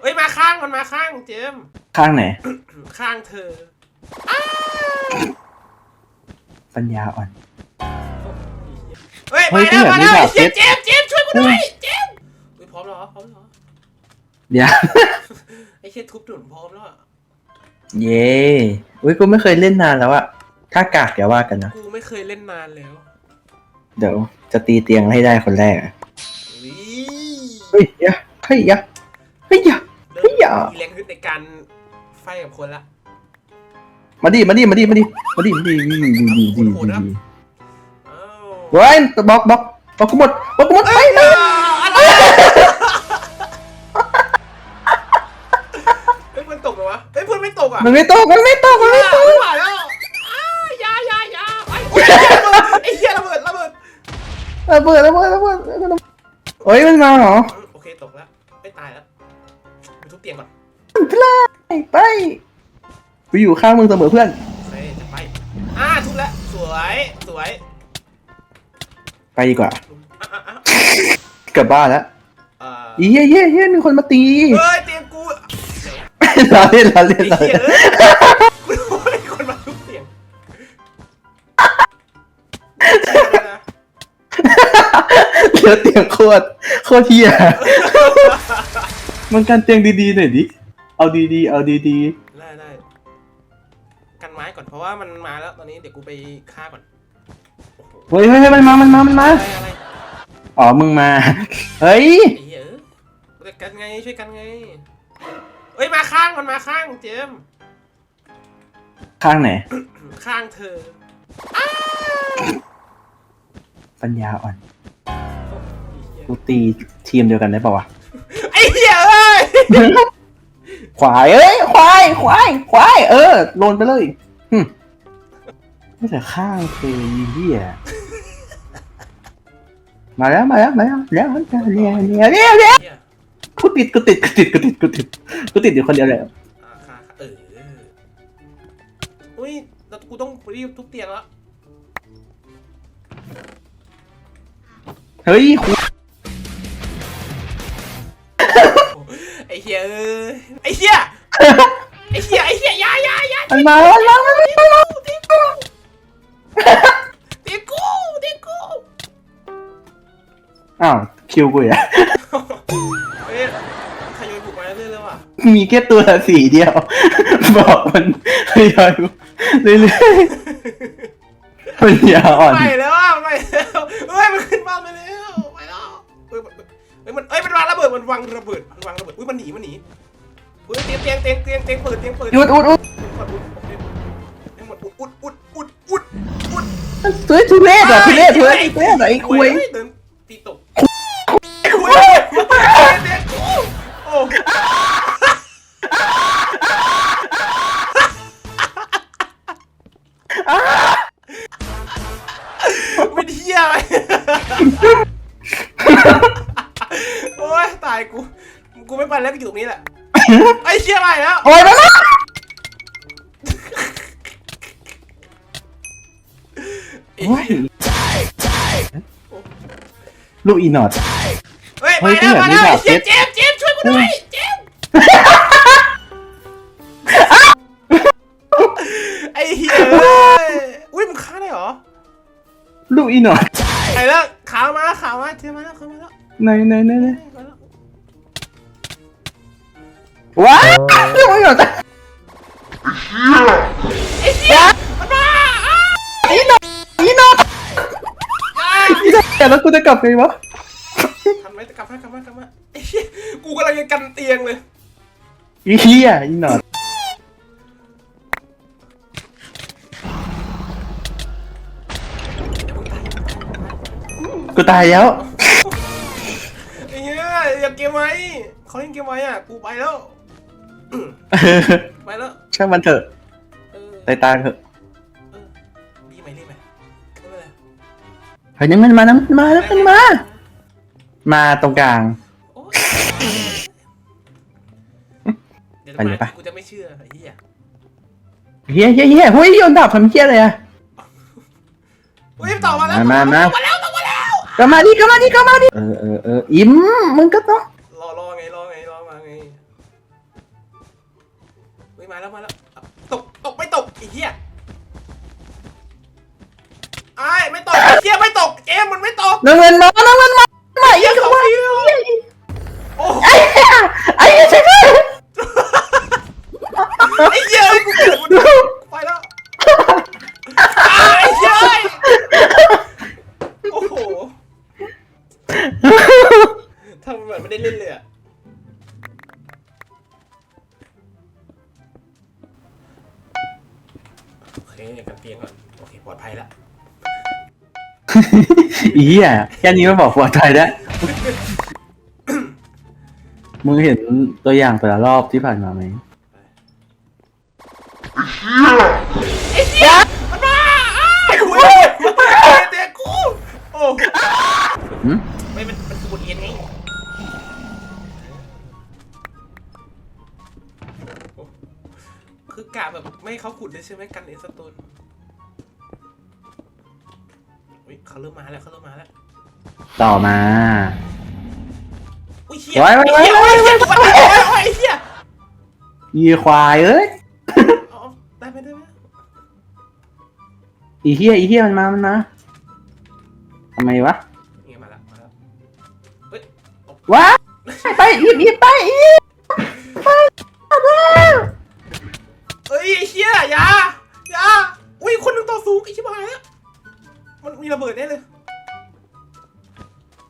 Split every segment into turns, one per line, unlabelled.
เอ้ยมาข้างมันมาข้างเจมส์
ข้างไหน
ข้างเธอ
ปัญญาอ่อน
เฮ้ย
เฮ้
มายแล้วมา
พี่
แล้ว
แบบ
ไอ้เหี้ย
นี้
เจมส์เจมส์ช่วยกูด้วยเจมส์เฮ้ยพร้อมแล้วเหรอพร้อมแล้วเหรอ
เดี๋ยว
ไอ้เหี้ยทุบดุนพร้อมแล้วอะ
เย้อุ้ยกูไม่เคยเล่นนานแล้วอะถ้ากากอย่าว่ากันนะ
กูไม่เคยเล่นนานแล้ว
เดี๋ยวจะตีเตียงให้ได้คนแรกอะ
วิ
เฮ้ยยะเฮ้ยยะเฮ้ยยะ
เริ่
เฮ้
ม
ย อย่า
มีแรงขึ้นในการไฟกับคนละ
มาดิมาดิมาดิมาดิมาดิมาดิดีดีดีดีดีดี
อ้าว
เว้ยบล็อกบล็อกบล็อกกูหมดบล็อกกูหมดไป
เอ้ย
ไป
อะไรเฮ้ยเพื่อนตกเหรอวะเฮ้ยเพื่อนไม่ตกอะ
มันไม่ตกมันไม่ตกมันไม่ตก
ไม่ไหวแล้วอ้ายายายาไอ้โอ้ยไอ้เหี้ยระเบิดระเบิด
ระเบิดระเบิดระเบิดระเบิดเฮ้ยมันมาเหรอ
โอเคตกแล้ว ไป
ไปกูอยู่ข้างมึงเสมอเพื่อน
โอเคจะไปอ่าทุบแล้วสวยสวย
ไปดีกว่า
อะอะอะ
กลับบ้านแล้ว
เอ่อ
อีเฮ้ยเฮ้ยเฮ้ยมีคนมาตี
เฮ้ยเตียงกู
เราเล่นเราเล่น
ไอ้
เรา
เหี้ย
เล่น
เอ้ยกูรู้ว่ามีคนมาทุบเตียงนะ
เหลือเตียงโคตรโคตรเที่ยมันกันเตียงดีๆหน่อยดิ เอาดีๆ เอาดี
ได้ได้กันไม้ก่อนเพราะว่ามันมาแล้วตอนนี้เดี๋ยวกูไปฆ่าก่อนโอ้โห
ๆเฮ้ยเฮ้ยเฮ้ยมันมา มันมา มันมา
อะไรอะไร
อ๋อ มึงมา เฮ้ย
ไอ้เหี้ยเออช่วยกันไงช่วยกันไงเอ้ยมาข้างมันมาข้างเจมส์
ข้างไหน
ข้างเธอ
ปัญญาอ่อน กูตีทีมเดียวกันได้ป่าวะ
ไอ้เหี้ยเอ้ย
ควายเอ้ยควายควายควายเออโลนไปเลยหึไม่แต่ข้างเคยเหี้ยมาแล้วมาแล้วมาแล้วแล้วแล้วแล้วแล้วแล้วแล้ว
เหี้ย
กูติดกูติดกูติดกูติดกูติดกูติดอยู่คนเดียวเลย
อ่าค่ะค่ะเอออุ้ยแล้วกูต้องรีบทุบเตียงแล้ว
เฮ้ยคุ
ไมั
นมามันมามันมา
ตีกูตีกูตีกู
อ้าวคิวกูอะ
เฮ้ยขยอยบุกมาเรื่อยๆเลยว่ะ
มีแค่ตัวสีเดียว บอกมันพยายเรื่อยๆปัญญาอ่อน
ไปแล้วอะไปแล้วเฮ้ยมันขึ้นบ้านไปแล้วไปแล้วเฮ้ยมันเฮ้ยมันวางระเบิดมันวางระเบิดมันวางระเบิดอุ้ยมันหนีมันหนีเฮ้ยเตียงเตียงเตียงเตียงเตียงเปิดเตียงเปิด
อุดอุดอุด
ให้หมดอุดอุดอุดอุดอุด
เฮ้ยทุเรศอะทุเรศทุเรศทุเรศไอ้คุย
เดินตีตกคุยเด็กกูโอ้ไม่เที่ยอะไรโอ้ยตายกู กูไม่ไปแล้วกูอยู่ตรงนี้แหละไอ้เชี่ยอะไรแล้ว
โอ้ยมาแล้ว ลูกอีนอด
เฮ้ย
เฮ้
มายแล้วมาแล้ว
เฮ้
ไอ้
ย
เชี่ยเจมส์เจมส์ช่วยกูด้วยเจมส์ไอ้เหี้ยเอ้ยอุ้ยมึงฆ่าได้เหรอ
ลูกอีนอด
ไอ้แล้วขาวมาขาวมาเจมส์มาแล้วขาวมาแล้ว
ไหนไหนไหนไหน
มาแล้ว
ว้าวลูกอีนอด
ไอ้เหี้ยมันมาอ้าว
อี นอดอีนอด
อ้า
อีนอดแต่แล้วกูจะกลับไงวะ
ทำไมกลับมากลับมากลับมาไอ้เหี้ยกูกำลังจะกันเตียงเลย
อีเหี้ยอีนอดกูตายแล้ว
ไอ้เหี้ยอย่าเกมไว้เขาเล่นเกมไว้อะ กูไปแล้ว ไปแล้ว
ช่างมันเถอะ
เออ
ตายตายเถอะ
เฮ้
ยนั่นมันมานั่นมันมาแล้วมันมา มาตรงกลาง
โอ๊ยเดี๋ยว
ไปเลยปะ
กูจะไม่เชื่อไอ้เหี้ย
เฮียเฮียเฮียเฮ้ยโยนดาบทำเฮียอะไรอะ
อุ้ยต่อมาแล้ว
มามา
ต่อมาแล้วต่อมาแล้ว
ก็มาดิก็มาดิก็มาดิเออเออเอออิ่มมึงก็ต้อง
รอรอไงรอไงรอมาไงฮ้ยมาแล้วมาแล้วเอาตกตกไม่ตกไอ้เหี้ย มมันไม่ตก
น้ำเงินมาน้ำเงินมา
อี
เหี้ย
แค่นี้ก็
บอกปลอดภัยแล้วมึงเห็นตัวอย่างแต่ละรอบที่ผ่านมาไหม
ไอ้เหี้ยมันมาไอ้หัวเตียงกูโอ้
หืม
ไม่มันมันคือบทเรียนไงคือกะแบบไม่ให้เขาขุดเลยใช่ไหมกันเอสโตน เขาเริ่มมาแล้วเขาเริ่มมาแล้ว
ต่อมา
อุ้ยเหี้ย
ไว้ไว้ไว้
ไอ้เหี้ย
ไว้
ไอ้
ไว้
เหี้ยไอ้เหี้ยไอ้เหี้ย
อีควายเอ้ย
เอาได้ไหมได้ไหม
อีเหี้ยอีเหี้ยมันมามันมาทำไมวะ
นี่มาแล้วมาแล้วเฮ้ย
ว้าไปอีบอีบไปอีบ
เอ้ยไอ้เหี้ยอย่าอย่าอุ้ยคนหนึ่งต่อสู้ไอ้ชิบหายแล้ว มันมีระเบิดแน่เลย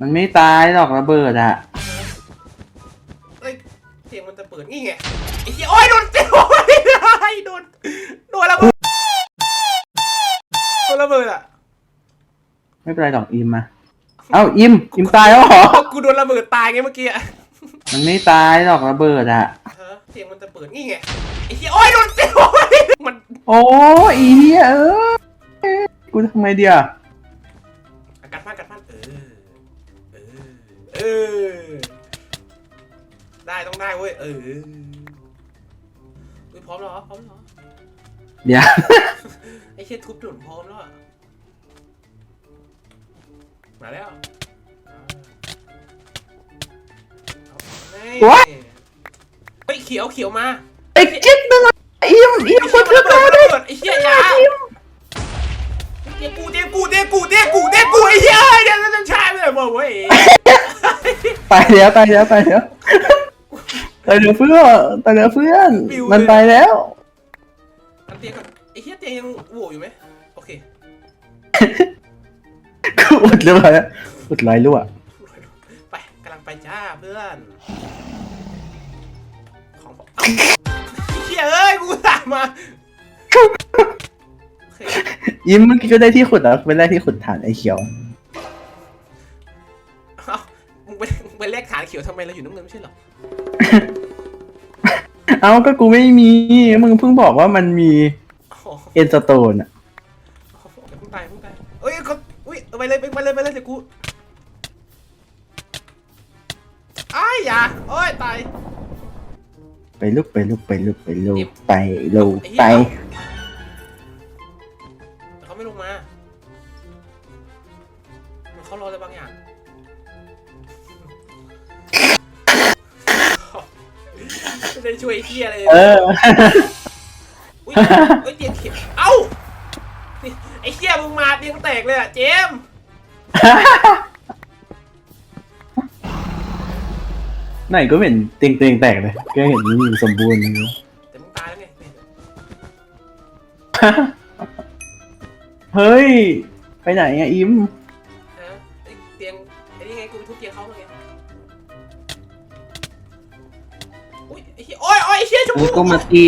มันไม่ตายหรอกระเบิดอะ
เอ้ยเสียงมันจะเปิดนี่ไงไอ้เหี้ยโอ้ยโดนเสียโอ้ยไอ้โดนโดนระเบิดโดนระเบิดอะ
ไม่เป็นไรหรอกอิมมาเอ้าอิมอิมตายแล้วเหรอ
กูโดนระเบิดตายไงเมื่อกี้อะ
มันไม่ตายหรอกระเบิดอะ
ฮะเสียงมันจะเปิดนี่ไงไอ้เหี้ยโอ้ยโดนเสียโอ้ยมัน
โอ้อีเหี้ยเออกูทำไงเดียว
เออ ได้ต้องได้เว้ย เอออุ้ยพร้อมแล้วเหรอ พร้อมแล้วเหรอ
เดี๋ยว
ไอ้เชี่ยทุบถนนพร้อมแล้วอะมาแล้วเอา
What?
เฮ้ยเขียวเขียวมา
ไอ้จิ๊ดนึงอะอิมอิม
ไอ้
ก
เชี่ย
ด
มัน
เลื
ระ
อด
เบิ
มา
ดระเบิดไอ้เชี่ยอยาเตียกูเตียกูเตียกูเตียกูเตียกูไอ้เชี่ยเดี๋ยวจะใช่ไม่ได้บอกเว้ย
ตายแล้วตายแล้วตายแล้วตายแล้วเพื่อนตายแล้วเพื่อนมันตายแล้ว
อันเตียก่อนไอ้เชี่ยเตียยังโหวอยู่ไหมโอเค
กูอุดเรียบร้อยแล้วอุดร้อยรั่ว
ไปกำลังไปจ้าเพื่อน ของผมเอ้าไอ้เชี่ยเอ้ยกูตามมาโอเค
ยิ้มเมื่อกี้ก็ได้ที่ขุดแล้วเป็นแรกที่ขุดฐานไอ้เขียว
ยวทำไมเราอยู่น้ำเงินไม่ใช่เหรอ
เอ้าก็กูไม่มี มึงเพิ่งบอกว่ามันมี
โอ้โห
เอ็นสโตนอะ
เดี๋ยวเพิ่งตายเพิ่งตายเอ้ยเขาอุ้ยเอาไปเลยไปเลยไปเลยเดี๋ยวกูอ้ายอย่าโอ้ยตาย
ไปลุกไปลุกไปลุกไปลุกไปลุกไป
แต่เขาไม่ลงมาเหมันเขารออะไรบางอย่าง ไม่ได้ช่วยไอ้เฮียอะไรเลย
เออ
อุ้ยเอ้ยเตียงเขียวเอ้านี่ไอ้เฮียมึงมาเตียงแตกเลยอะเจมส์
ไหนก็เห็นเตียงเตียงแตกเลยก็เห็นมันอยู่สมบูรณ์อย่างนี้
แต่มึงตายแล้วไง
เฮ้ย ไปไหนอะอิม
อุ้ยไอ้เหี้ยโอ้ยโอ้ยไอ้เหี้ยชมพู่
ก็มาตี